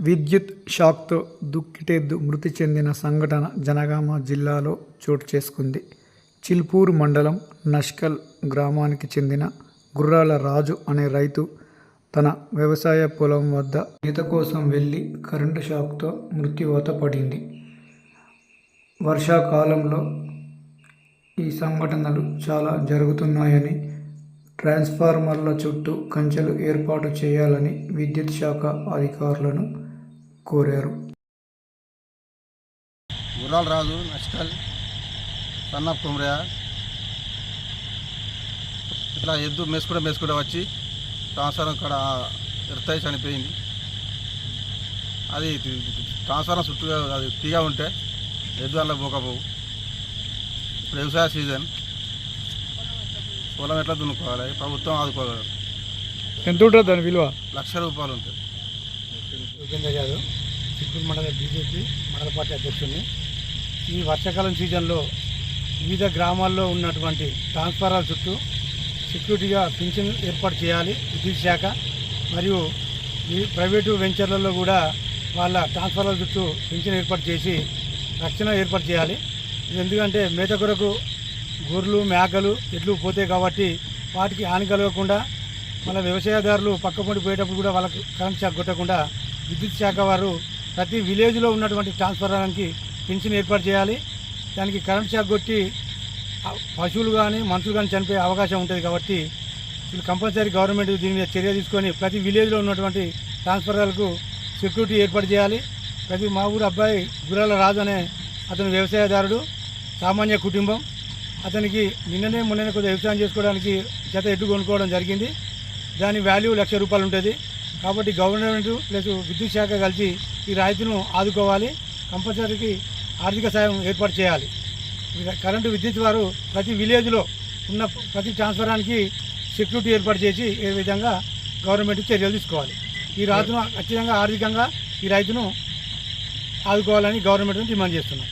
విద్యుత్ షాక్తో దుక్కిటెద్దు మృతి చెందిన సంఘటన జనగామ జిల్లాలో చోటు చేసుకుంది. చిల్పూరు మండలం నష్కల్ గ్రామానికి చెందిన గుర్రాల రాజు అనే రైతు తన వ్యవసాయ పొలం వద్ద ఈత కోసం వెళ్ళి కరెంటు షాక్తో మృత్యువాత పడింది. వర్షాకాలంలో ఈ సంఘటనలు చాలా జరుగుతున్నాయని ట్రాన్స్ఫార్మర్ల చుట్టూ కంచెలు ఏర్పాటు చేయాలని విద్యుత్ శాఖ అధికారులను కోరారు. గుర్రాల రాజు నష్టల్. సన్న కుమరయ్య ఇట్లా ఎద్దు మేసుకుంటే మేసుకుంటే వచ్చి ట్రాన్స్ఫారం ఇక్కడ ఎడతాయి చనిపోయింది. అది ట్రాన్స్ఫారం చుట్టూ అది తీగా ఉంటే ఎద్దు అందులో పోకపోవు. ఇప్పుడు వ్యవసాయ సీజన్. పొలం ఎట్లా దున్నుకోవాలి? ప్రభుత్వం ఆదుకోవాలి. ఎంత ఉంటుంది దాని విలువ? లక్ష రూపాయలు ఉంటుంది. ఉపేంద్ర యాదవ్ చిత్తూరు మండల బీజేపీ మండల పార్టీ అధ్యక్షుడిని. ఈ వర్షాకాలం సీజన్లో వివిధ గ్రామాల్లో ఉన్నటువంటి ట్రాన్స్ఫారాల చుట్టూ సెక్యూరిటీగా పింఛన్ ఏర్పాటు చేయాలి విద్యుత్ శాఖ మరియు ఈ ప్రైవేటు వెంచర్లలో కూడా వాళ్ళ ట్రాన్స్ఫారాల చుట్టూ పింఛన్ ఏర్పాటు చేసి రక్షణ ఏర్పాటు చేయాలి. ఇది ఎందుకంటే మేత కొరకు గొర్రెలు మేకలు ఎడ్లు పోతాయి కాబట్టి వాటికి హాని కలగకుండా మన వ్యవసాయదారులు పక్క పోయేటప్పుడు కూడా వాళ్ళకు కరెంట్ షాక్ కొట్టకుండా విద్యుత్ శాఖ వారు ప్రతి విలేజ్లో ఉన్నటువంటి ట్రాన్స్ఫారానికి పెన్షన్ ఏర్పాటు చేయాలి. దానికి కరెంట్ షాక్ కొట్టి పశువులు కానీ మనుషులు కానీ చనిపోయే అవకాశం ఉంటుంది కాబట్టి కంపల్సరీ గవర్నమెంట్ దీని మీద చర్య తీసుకొని ప్రతి విలేజ్లో ఉన్నటువంటి ట్రాన్స్ఫారాలకు సెక్యూరిటీ ఏర్పాటు చేయాలి. ప్రతి మా ఊరు అబ్బాయి గుర్రాల రాజు అనే అతను వ్యవసాయదారుడు సామాన్య కుటుంబం. అతనికి నిన్ననే మొన్ననే కొద్దిగా వ్యవసాయం చేసుకోవడానికి జత ఎడ్డు కొనుక్కోవడం జరిగింది. దాని వాల్యూ లక్ష రూపాయలు ఉంటుంది. కాబట్టి గవర్నమెంట్ ప్లస్ విద్యుత్ శాఖ కలిసి ఈ రైతును ఆదుకోవాలి. కంపల్సరీకి ఆర్థిక సాయం ఏర్పాటు చేయాలి. ఇక కరెంటు విద్యుత్ వారు ప్రతి విలేజ్లో ఉన్న ప్రతి ట్రాన్స్ఫరానికి సెక్యూరిటీ ఏర్పాటు చేసి ఏ విధంగా గవర్నమెంట్ చర్యలు తీసుకోవాలి. ఈ రైతును ఖచ్చితంగా ఆర్థికంగా ఈ రైతును ఆదుకోవాలని గవర్నమెంట్ను డిమాండ్ చేస్తున్నాం.